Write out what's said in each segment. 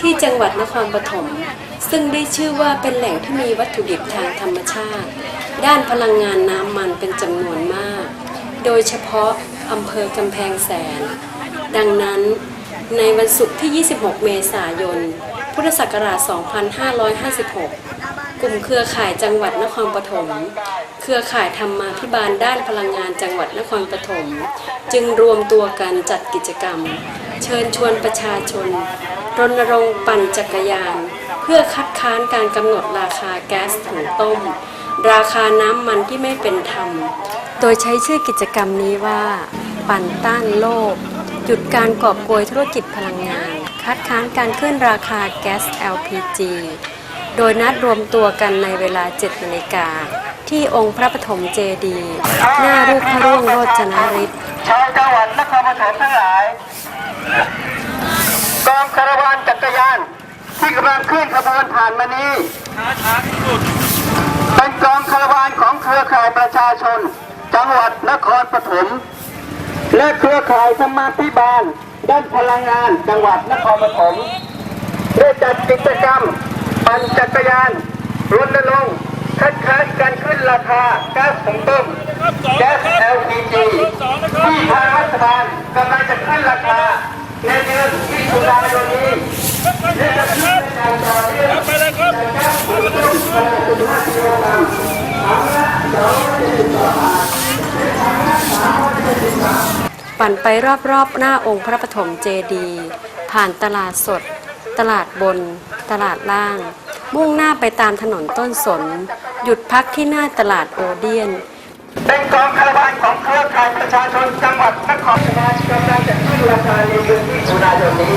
ที่จังหวัดนครปฐมซึ่งได้ชื่อว่าเป็นแหล่งที่มีวัตถุดิบทางธรรมชาติ ด้านพลังงานน้ำมันเป็นจำนวนมาก โดยเฉพาะอำเภอกำแพงแสน ดังนั้นในวันศุกร์ที่ 26 เมษายน พุทธศักราช 2556 กลุ่มเครือข่ายจังหวัดนครปฐม เครือข่ายธรรมาภิบาลด้านพลังงานจังหวัดนครปฐม จึงรวมตัวกันจัดกิจกรรม เชิญชวนประชาชน รณรงค์ปั่นจักรยาน เพื่อคัดค้านการกำหนดราคาแก๊สถุงต้ม ราคาน้ำมันที่ไม่เป็นธรรม โดยใช้ชื่อกิจกรรมนี้ว่า ปั่นต้านโลก หยุดการกอบโกยธุรกิจพลังงาน คัดค้านการขึ้นราคาแก๊ส LPG โดยนัดรวมตัวกันในเวลา 7 นาฬิกา ที่องค์พระปฐมเจดีย์หน้ารูปพระร่วงโรจนฤทธิ์ชาวจังหวัดนครปฐมทั้งหลาย กองคาราวานจักรยาน ที่กำลังเคลื่อนขบวนผ่านมานี้เป็นกองคาราวานของเครือข่ายประชาชน จังหวัดนครปฐมและเครือข่ายธรรมาภิบาล ด้านพลังงานจังหวัดนครปฐมได้จัดกิจกรรม ปั่นจักรยานรณรงค์คัดค้านการขึ้นราคาก๊าซหุงต้มแก๊ส LPG ที่ทางรัฐบาลกำลังจะขึ้นราคา ในเดือนมิถุนายนนี้และจะขึ้นในต่อเนื่องไปเลยครับแก๊สหุงต้ม85กิโลกรัมถังละ270ปั่นไปรอบๆ หน้าองค์พระปฐมเจดีย์ผ่านตลาดสด ตลาดบน ตลาดล่าง มุ่งหน้าไปตามถนนต้นสน หยุดพักที่หน้าตลาดโอเดียน เป็นกองคาราวานของเครือข่าย ประชาชนจังหวัดนครปฐมกำลังจะขึ้นราคาในเดือนมิถุนายนนี้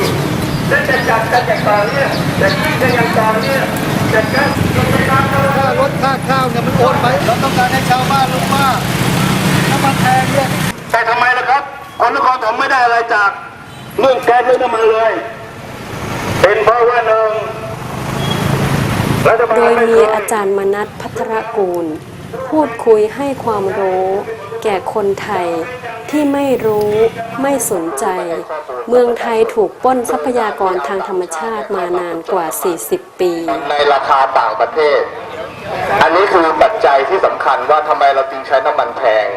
และจะจัดกันอย่างต่อเนื่องจะขึ้นกันอย่างต่อเนื่องจะจัดกิจกรรมค่ารถค่าข้าวเนี่ยมันโอนไปเราต้องการให้ชาวบ้านรู้ว่าน้ำมันแพงเนี่ยแต่ทำไมล่ะครับคนนครปฐมไม่ได้อะไรจากเรื่องแก๊สเรื่องน้ำมันเลย เป็นเพราะว่าหนึ่งโดยมีอาจารย์มนัทพัทรกูล พูดคุยให้ความรู้ แก่คนไทยที่ไม่รู้ไม่สนใจ เมืองไทยถูกปล้นทรัพยากรทางธรรมชาติมานานกว่า 40 ปี ในราคาต่างประเทศ อันนี้คือปัจจัยที่สำคัญว่าทำไมเราจึงใช้น้ำมันแพง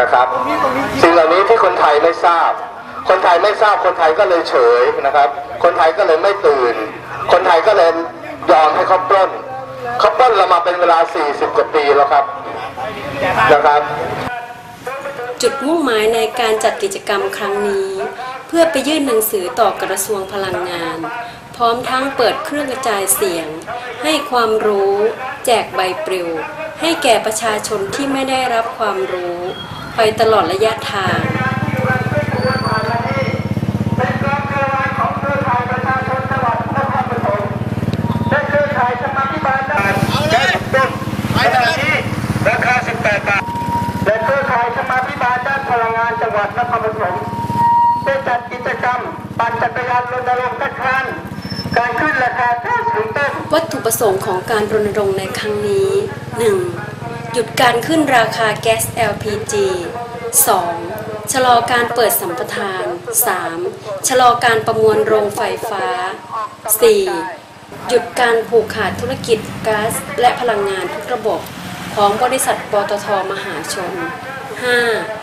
นะครับ สิ่งเหล่านี้ที่คนไทยไม่ทราบ คนไทยไม่ทราบคนไทยก็เลยเฉยนะครับ คนไทยก็เลยไม่ตื่น คนไทยก็เลยยอมให้เขาปล้นเขาปล้นเรามาเป็นเวลา 40 กว่าปีแล้วครับ นะครับจุดมุ่งหมายในการจัดกิจกรรมครั้งนี้ เพื่อไปยื่นหนังสือต่อกระทรวงพลังงาน พร้อมทั้งเปิดเครื่องกระจายเสียง ให้ความรู้ แจกใบปลิว ให้แก่ประชาชนที่ไม่ได้รับความรู้ ไปตลอดระยะทาง เป็นกองคาราวานของเครือข่ายประชาชนจังหวัดนครปฐมและเครือข่ายสมาชิกบาลด้านแก๊สต้มขณะนี้ราคา 18 บาทและเครือข่ายสมาชิกบาลด้านพลังงานจังห วัดนครปฐมได้จัดกิจกรรม ปั่นจักรยานรณรงค์คัดค้านการขึ้นราคาแก๊สหุงต้มวัตถุประสงค์ของการรณรงค์ในครั้งนี้ 1. หยุดการขึ้นราคาแก๊ส LPG 2. ชะลอการเปิดสัมปทาน 3. ชะลอการประมวลโรงไฟฟ้า 4. หยุดการผูกขาดธุรกิจก๊าซและพลังงานทุกระบบ ของบริษัทปตทมหาชน 5.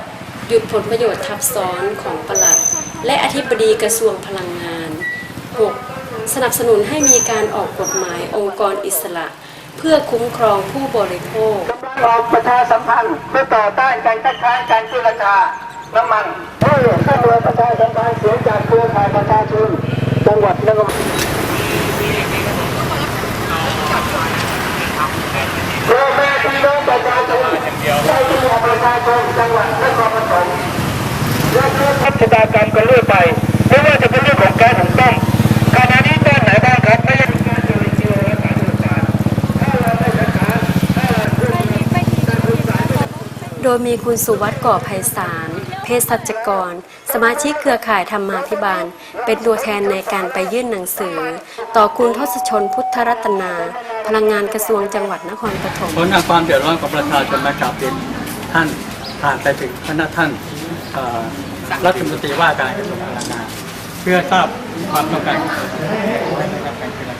หยุดผลประโยชน์ทับซ้อนของปลัด และอธิบดีกระทรวงพลังงาน 6. สนับสนุนให้มีการออกกฎหมายองค์กรอิสระ เพื่อคุ้มครองผู้บริโภคกำลังออกประชาสัมพันธ์เพื่อต่อต้านการคัดค้านการขึ้นราคาน้ำมันเพื่อข้าเรือประชาสัมพันธ์เสียงจากเครือข่ายประชาชนจังหวัดนครพ่อแม่พี่น้องประชาชนใช้ ตัวประชาชนจังหวัดนครปฐมและเพื่อพัฒนากรรมกันเรื่อยไป ไม่ว่าจะเป็นเรื่องของการหุงต้มขณะนี้ด้านไหนบ้างครับไม่ใช่การจุลินทรีย์และการสื่อสารถ้าเราไม่จัดการถ้าเราไม่การสื่อสารไม่โดยมีคุณสุวัสด์ก่อไพศาลเภสัชกร สมาชิกเครือข่ายธรรมาภิบาล เป็นตัวแทนในการไปยื่นหนังสือ ต่อคุณทศชนพุทธรัตนา พลังงานกระทรวงจังหวัดนครปฐมผลจากความเดือดร้อนของประชาชนมากราบเรียน ท่านผ่านไปถึงพระท่านรัฐมนตรีว่าการกระทรวงพลังงานพื่อทราบความต้องการของนะครับการคืออะไร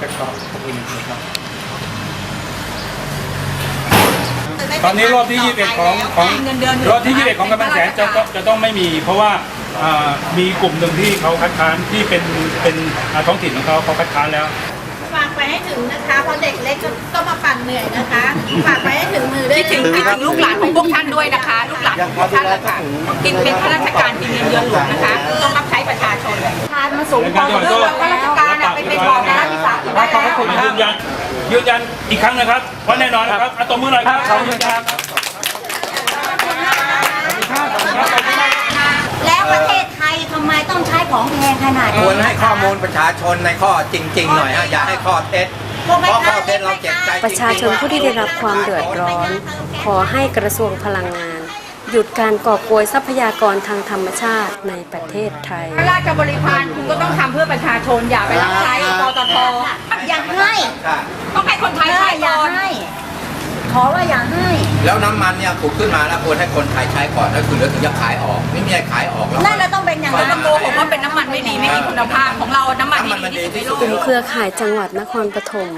จะขอบคุณครับตอนนี้รอบที่ 21 ของของรอบที่ 21 ของกำลังแสนจะจะต้องไม่มี เพราะว่ามีกลุ่มหนึ่งที่เขาคัดค้านที่เป็นเป็นท้องถิ่นของเขาเขาคัดค้านแล้ว ฝากไปให้ถึงนะคะเพราะเด็กเล็กก็ก็มาปั่นเหนื่อยนะคะฝากไปให้ถึงมือด้วยคิดถึงคิดถึงลูกหลานของพวกท่านด้วยนะคะ ลูกหลานของพวกท่านนะคะกินเป็นข้าราชการกินเงินเดือนหลวงนะคะ ต้องรับใช้ประชาชนทานมาสูงพอเรื่องข้าราชการอะไปเป็นบอกนะที่สามได้แล้วยืนยันยืนยันอีกครั้งนะครับว่าแน่นอนนะครับเอาตบมือหน่อยครับขอบคุณครับ ต้องใช้ของแพงขนาดคนี้วรให้ข้อมูลประชาชนในข้อจริง ๆ หน่อยฮะอย่าให้ข้อเท็จเพราะข้อเท็จเราเจ็บใจจงๆประชาชนผู้ที่ได้รับความเดือดร้อน ขอให้กระทรวงพลังงาน หยุดการก่อกวยทรัพยากรทางธรรมชาติในประเทศไทยข้าราชบริพารคุณก็ต้องทำเพื่อประชาชนอย่าไปรับใช้ปตทอย่าให้ค่ะต้องให้คนไทยใช้อย่าก่อนให้ขอว่าอย่าให้ แล้วน้ำมันเนี่ยถูกขึ้นมาแล้วควรให้คนไทยใช้ก่อนแล้วคุณแล้วถึงจะขายออก ไม่มีใครขายออกแล้ว นั่นเราต้องเป็นอย่างเรานั้นจะโกหกว่าเป็นน้ำมันไม่ดีไม่มีคุณภาพของเรา น้ำ กลุ่มเครือข่ายจังหวัดนครปฐม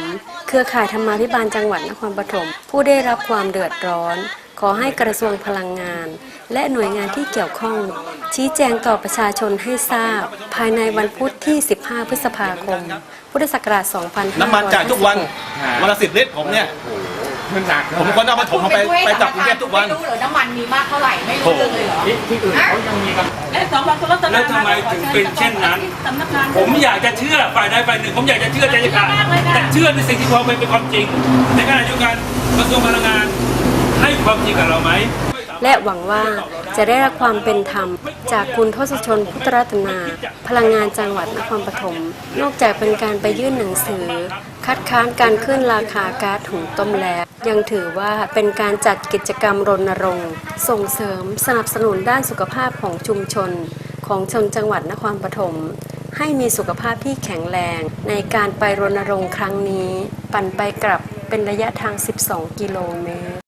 เครือข่ายธรรมาภิบาลจังหวัดนครปฐม ผู้ได้รับความเดือดร้อน ขอให้กระทรวงพลังงาน และหน่วยงานที่เกี่ยวข้อง ชี้แจงต่อประชาชนให้ทราบ ภายในวันพุธที่ 15 พฤษภาคม พุทธศักราช 2500น้ำมันจ่ายทุกวันวันละสิบลิตรผมเนี่ย มเป็นคนเอามาถมเอาไปไปจับกรุงเทพทุกวันไม่รู้เหรอน้ำมันมีมากเท่าไหร่ไม่รู้เรื่องเลยเหรอที่อื่นเขายังมีกันเอ๊ะสองวันก็ลดแล้วทำไมถึงเป็นเช่นนั้นสำนักงานผมอยากจะเชื่อฝ่ายใดฝ่ายหนึ่งผมอยากจะเชื่อใจจะขาดแต่เชื่อในสิ่งที่พอเป็นเป็นความจริงในขณะเดียวกันกระทรวงพลังงานให้ความจริงกับเราไหม และหวังว่าจะได้รับความเป็นธรรม จากคุณทศชนพุทธรัตนา พลังงานจังหวัดนครปฐม นอกจากเป็นการไปยื่นหนังสือ คัดค้านการขึ้นราคาก๊าซหุงต้มแล้ว ยังถือว่าเป็นการจัดกิจกรรมรณรงค์ ส่งเสริมสนับสนุนด้านสุขภาพของชุมชน ของชนจังหวัดนครปฐมให้มีสุขภาพที่แข็งแรง ในการไปรณรงค์ครั้งนี้ ปั่นไปกลับเป็นระยะทาง 12 กิโลเมตร